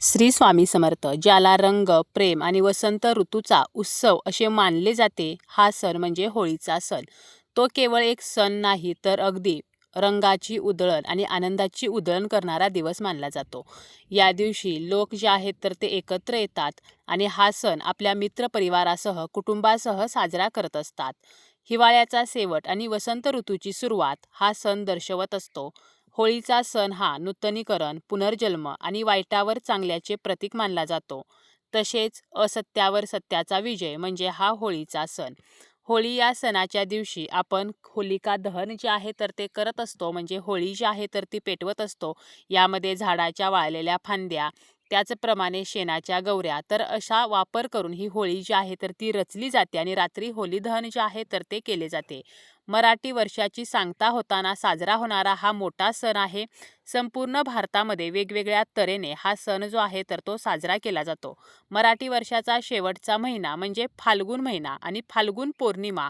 श्री स्वामी समर्थ ज्याला रंग प्रेम आणि वसंत ऋतूचा उत्सव असे मानले जाते हा सण म्हणजे होळीचा सण. तो केवळ एक सण नाही तर अगदी रंगाची उधळण आणि आनंदाची उधळण करणारा दिवस मानला जातो. या दिवशी लोक जे आहेत तर ते एकत्र येतात आणि हा सण आपल्या मित्रपरिवारासह कुटुंबासह साजरा करत असतात. हिवाळ्याचा शेवट आणि वसंत ऋतूची सुरुवात हा सण दर्शवत असतो. होळीचा सण हा नूतनीकरण पुनर्जन्म आणि वाईटावर चांगल्याचे प्रतीक मानला जातो. तसेच असत्यावर सत्याचा विजय म्हणजे हा होळीचा सण. होळी या सणाच्या दिवशी आपण होलिका दहन जे आहे तर ते करत असतो. म्हणजे होळी जी आहे तर ती पेटवत असतो. यामध्ये झाडाच्या वाळलेल्या फांद्या त्याचप्रमाणे शेणाच्या गौऱ्या तर अशा वापर करून ही होळी जी आहे तर ती रचली जाते आणि रात्री होली दहन जे आहे तर ते केले जाते. मराठी वर्षाची सांगता होताना साजरा होणारा हा मोठा सण आहे. संपूर्ण भारतामध्ये वेगवेगळ्या तऱ्हेने हा सण जो आहे तर तो साजरा केला जातो. मराठी वर्षाचा शेवटचा महिना म्हणजे फाल्गुन महिना आणि फाल्गुन पौर्णिमा.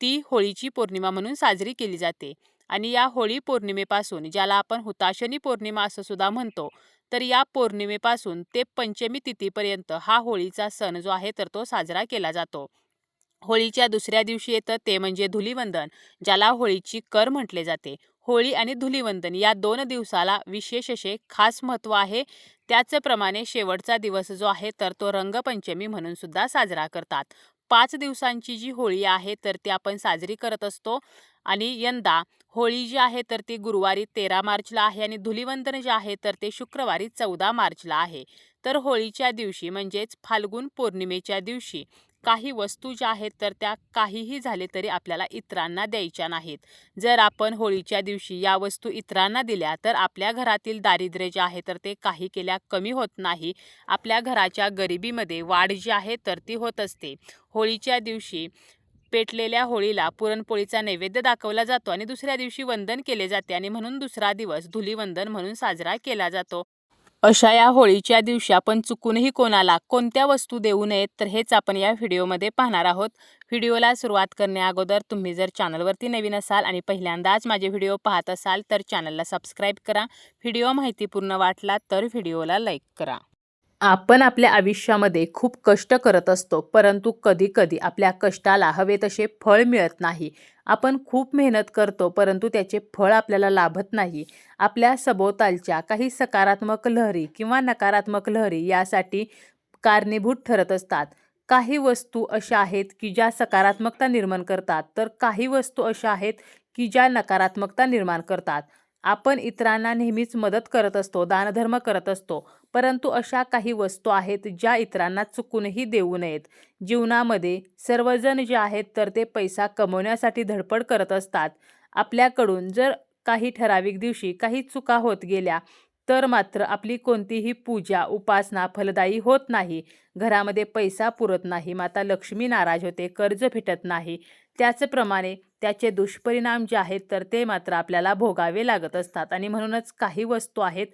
ती होळीची पौर्णिमा म्हणून साजरी केली जाते. आणि या होळी पौर्णिमेपासून ज्याला आपण हुताशनी पौर्णिमा असं सुद्धा म्हणतो तर या पौर्णिमेपासून ते पंचमी तिथीपर्यंत हा होळीचा सण जो आहे तर तो साजरा केला जातो. होळीच्या दुसऱ्या दिवशी येतं ते म्हणजे धुलीवंदन ज्याला होळीची कर म्हटले जाते. होळी आणि धुलीवंदन या दोन दिवसाला विशेष असे खास महत्त्व आहे. त्याचप्रमाणे शेवटचा दिवस जो आहे तर तो रंगपंचमी म्हणून सुद्धा साजरा करतात. पाच दिवसांची जी होळी आहे तर ती आपण साजरी करत असतो. आणि यंदा होळी जी आहे तर ती गुरुवारी तेरा मार्चला आहे आणि धुलीवंदन जे आहे तर ते शुक्रवारी चौदा मार्चला आहे. तर होळीच्या दिवशी म्हणजेच फाल्गुन पौर्णिमेच्या दिवशी काही वस्तू ज्या आहेत तर त्या काहीही झाले तरी आपल्याला इतरांना द्यायच्या नाहीत. जर आपण होळीच्या दिवशी या वस्तू इतरांना दिल्या तर आपल्या घरातील दारिद्र्य जे आहे तर ते काही केल्या कमी होत नाही. आपल्या घराच्या गरिबीमध्ये वाढ जी आहे तर ती होत असते. होळीच्या दिवशी पेटलेल्या होळीला पुरणपोळीचा नैवेद्य दाखवला जातो आणि दुसऱ्या दिवशी वंदन केले जाते आणि म्हणून दुसरा दिवस धुलीवंदन म्हणून साजरा केला जातो. अशा या होळीच्या दिवशी आपण चुकूनही कोणाला कोणत्या वस्तू देऊ नयेत तर हेच आपण या व्हिडिओमध्ये पाहणार आहोत. व्हिडिओला सुरुवात करण्याअगोदर तुम्ही जर चॅनलवरती नवीन असाल आणि पहिल्यांदाच माझे व्हिडिओ पाहत असाल तर चॅनलला सबस्क्राईब करा. व्हिडिओ माहितीपूर्ण वाटला तर व्हिडिओला लाईक करा. आपण आपल्या आयुष्यामध्ये खूप कष्ट करत असतो परंतु कधीकधी आपल्या कष्टाला हवे तसे फळ मिळत नाही. आपण खूप मेहनत करतो परंतु त्याचे फळ आपल्याला लाभत नाही. आपल्या सभोवतालच्या काही सकारात्मक लहरी किंवा नकारात्मक लहरी यासाठी कारणीभूत ठरत असतात. काही वस्तू अशा आहेत की ज्या सकारात्मकता निर्माण करतात तर काही वस्तू अशा आहेत की ज्या नकारात्मकता निर्माण करतात. आपण इतरांना नेहमीच मदत करत असतो दानधर्म करत असतो. परंतु अशा काही वस्तू आहेत ज्या इतरांना चुकूनही देऊ नयेत. जीवनामध्ये सर्वजण जे आहेत तर ते पैसा कमवण्यासाठी धडपड करत असतात. आपल्याकडून जर काही ठराविक दिवशी काही चुका होत गेल्या तर मात्र आपली कोणतीही पूजा उपासना फलदायी होत नाही. घरामध्ये पैसा पुरत नाही. माता लक्ष्मी नाराज होते. कर्ज भेटत नाही. त्याचप्रमाणे त्याचे दुष्परिणाम जे आहेत तर ते मात्र आपल्याला भोगावे लागत असतात. आणि म्हणूनच काही वस्तू आहेत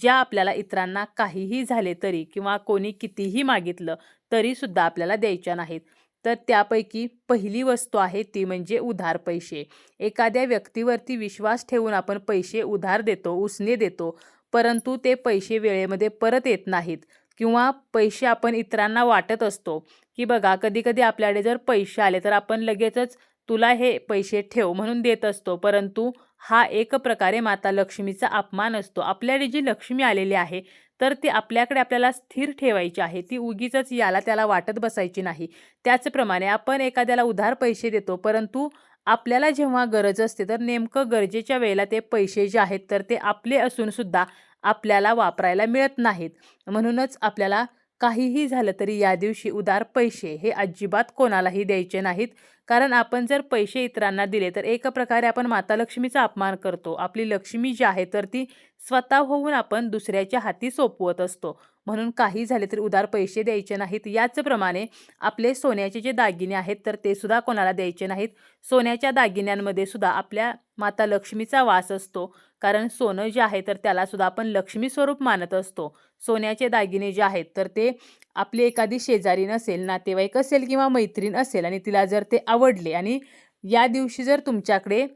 ज्या आपल्याला इतरांना काहीही झाले तरी किंवा कोणी कितीही मागितलं तरीसुद्धा आपल्याला द्यायच्या नाहीत. तर त्यापैकी पहिली वस्तू आहे ती म्हणजे उधार पैसे. एखाद्या व्यक्तीवरती विश्वास ठेवून आपण पैसे उधार देतो उसने देतो. परंतु ते पैसे वेळेमध्ये परत येत नाहीत. किंवा पैसे आपण इतरांना वाटत असतो. की बघा कधीकधी आपल्याकडे जर पैसे आले तर आपण लगेचच तुला हे पैसे ठेव म्हणून देत असतो. परंतु हा एक प्रकारे माता लक्ष्मीचा अपमान असतो. आपल्याकडे जी लक्ष्मी आलेली आहे तर ती आपल्याकडे आपल्याला स्थिर ठेवायची आहे. ती उगीच याला त्याला वाटत बसायची नाही. त्याचप्रमाणे आपण एखाद्याला उधार पैसे देतो परंतु आपल्याला जेव्हा गरज असते तर नेमकं गरजेच्या वेळेला ते पैसे जे आहेत तर ते आपले असूनसुद्धा आपल्याला वापरायला मिळत नाहीत. म्हणूनच आपल्याला काहीही झालं तरी या दिवशी उदार पैसे हे अजिबात कोणालाही द्यायचे नाहीत. कारण आपण जर पैसे इतरांना दिले तर एक प्रकारे आपण माता लक्ष्मीचा अपमान करतो. आपली लक्ष्मी जी आहे तर ती स्वतः होऊन आपण दुसऱ्याच्या हाती सोपवत असतो. म्हणून काही झाले तरी उदार पैसे द्यायचे नाहीत. याचप्रमाणे आपले सोन्याचे जे दागिने आहेत तर ते सुद्धा कोणाला द्यायचे नाहीत. सोन्याच्या दागिन्यांमध्ये सुद्धा आपल्या माता लक्ष्मीचा वास असतो. कारण सोनं जे आहे तर त्याला सुद्धा आपण लक्ष्मी स्वरूप मानत असतो. सोन्याचे दागिने जे आहेत तर ते आपली एखादी शेजारी नसेल नातेवाईक असेल किंवा मैत्रीण असेल आणि तिला जर ते आवडले आणि या दिवशी जर तुमच्याकडे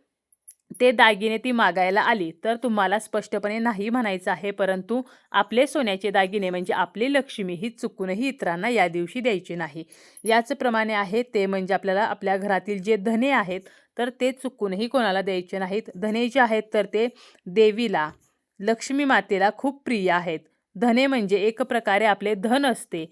ते दागिने ती मागायला आली. तर तुम्हाला स्पष्टपणे नाही म्हणायचं आहे परंतु आपले सोन्याचे दागिने म्हणजे आपली लक्ष्मी ही चुकूनही इतरांना या दिवशी द्यायची नाही. याचप्रमाणे आहे ते म्हणजे आपल्याला आपल्या घरातील जे धने आहेत तर ते चुकूनही कोणाला द्यायचे नाहीत. धने जे आहेत तर ते देवीला लक्ष्मी मातेला खूप प्रिय आहेत. धने म्हणजे एक प्रकारे आपले धन असते.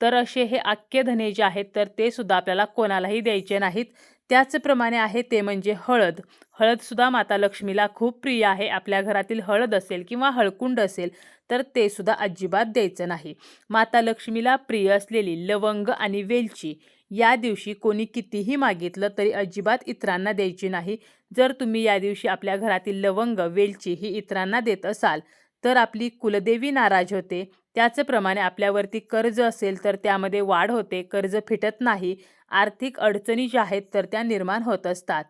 तर असे हे आख्य धने जे आहेत तर ते सुद्धा आपल्याला कोणालाही द्यायचे नाहीत. त्याचप्रमाणे आहे ते म्हणजे हळद. हळदसुद्धा माता लक्ष्मीला खूप प्रिय आहे. आपल्या घरातील हळद असेल किंवा हळकुंड असेल तर ते सुद्धा अजिबात द्यायचं नाही. माता लक्ष्मीला प्रिय असलेली लवंग आणि वेलची या दिवशी कोणी कितीही मागितलं तरी अजिबात इतरांना द्यायची नाही. जर तुम्ही या दिवशी आपल्या घरातील लवंग वेलची ही इतरांना देत असाल तर आपली कुलदेवी नाराज होते. त्याचप्रमाणे आपल्यावरती कर्ज असेल तर त्यामध्ये वाढ होते कर्ज फिटत नाही आर्थिक अडचणी ज्या आहेत तर त्या निर्माण होत असतात.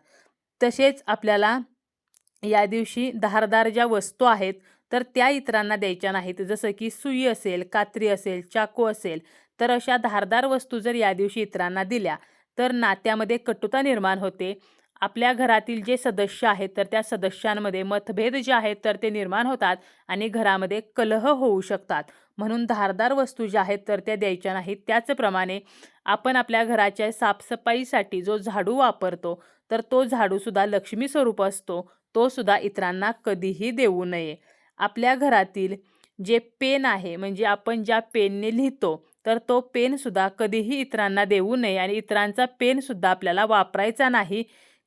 तसेच आपल्याला या दिवशी धारदार ज्या वस्तू आहेत तर त्या इतरांना द्यायच्या नाहीत. जसं की सुई असेल कात्री असेल चाकू असेल तर अशा धारदार वस्तू जर या दिवशी इतरांना दिल्या तर नात्यामध्ये कटुता निर्माण होते. आपल्या घरातील जे सदस्य आहेत तर त्या सदस्यांमध्ये मतभेद जे आहेत तर ते निर्माण होतात आणि घरामध्ये कलह होऊ शकतात. म्हणून धारदार वस्तू ज्या आहेत तर त्या द्यायच्या नाहीत. त्याचप्रमाणे आपण आपल्या घराच्या साफसफाईसाठी जो झाडू वापरतो तर तो झाडूसुद्धा लक्ष्मी स्वरूप असतो. तो सुद्धा इतरांना कधीही देऊ नये. आपल्या घरातील जे पेन आहे म्हणजे आपण ज्या पेनने लिहितो तर तो पेनसुद्धा कधीही इतरांना देऊ नये आणि इतरांचा पेनसुद्धा आपल्याला वापरायचा नाही.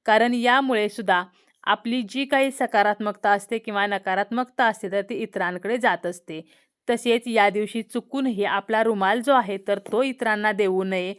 कारण यामुळे सुद्धा आपली जी काही सकारात्मकता असते किंवा नकारात्मकता असते तर ती इतरांकडे जात असते. तसेच या दिवशी चुकूनही आपला रुमाल जो आहे तर तो इतरांना देऊ नये.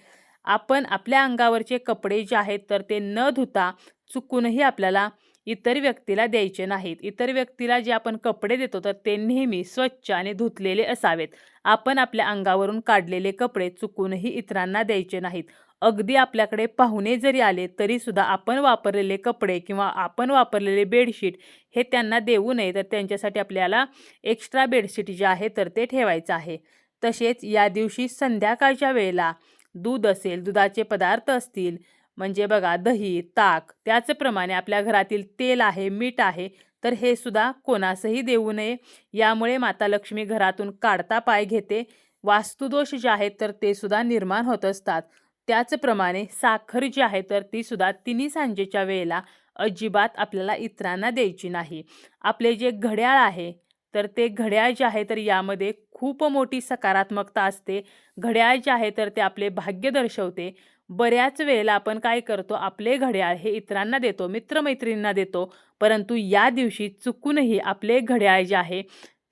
आपण आपल्या अंगावरचे कपडे जे आहेत तर ते न धुता चुकूनही आपल्याला इतर व्यक्तीला द्यायचे नाहीत. इतर व्यक्तीला जे आपण कपडे देतो तर ते नेहमी स्वच्छ आणि धुतलेले असावेत. आपण आपल्या अंगावरून काढलेले कपडे चुकूनही इतरांना द्यायचे नाहीत. अगदी आपल्याकडे पाहुणे जरी आले तरीसुद्धा आपण वापरलेले कपडे किंवा आपण वापरलेले बेडशीट हे त्यांना देऊ नये. तर त्यांच्यासाठी आपल्याला एक्स्ट्रा बेडशीट जे आहे तर ते ठेवायचं आहे. तसेच या दिवशी संध्याकाळच्या वेळेला दूध असेल दुधाचे पदार्थ असतील म्हणजे बघा दही ताक त्याचप्रमाणे आपल्या घरातील तेल आहे मीठ आहे तर हे सुद्धा कोणासही देऊ नये. यामुळे माता लक्ष्मी घरातून काढता पाय घेते. वास्तुदोष जे आहेत तर ते सुद्धा निर्माण होत असतात. त्याचप्रमाणे साखर जी आहे तर ती सुद्धा तिन्ही सांजेच्या वेळेला अजिबात आपल्याला इतरांना द्यायची नाही. आपले जे घड्याळ आहे तर ते घड्याळ जे आहे तर यामध्ये खूप मोठी सकारात्मकता असते. घड्याळ जे आहे तर ते आपले भाग्य दर्शवते. बऱ्याच वेळेला आपण काय करतो आपले घड्याळ हे इतरांना देतो मित्रमैत्रिणींना देतो. परंतु या दिवशी चुकूनही आपले घड्याळ जे आहे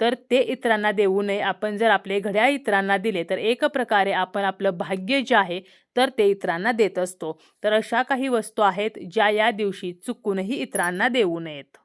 तर ते इतरांना देऊ नये. आपण जर आपले घड्याळ इतरांना दिले तर एक प्रकारे आपण आपलं भाग्य जे आहे तर ते इतरांना देत असतो. तर अशा काही वस्तू आहेत ज्या या दिवशी चुकूनही इतरांना देऊ नयेत.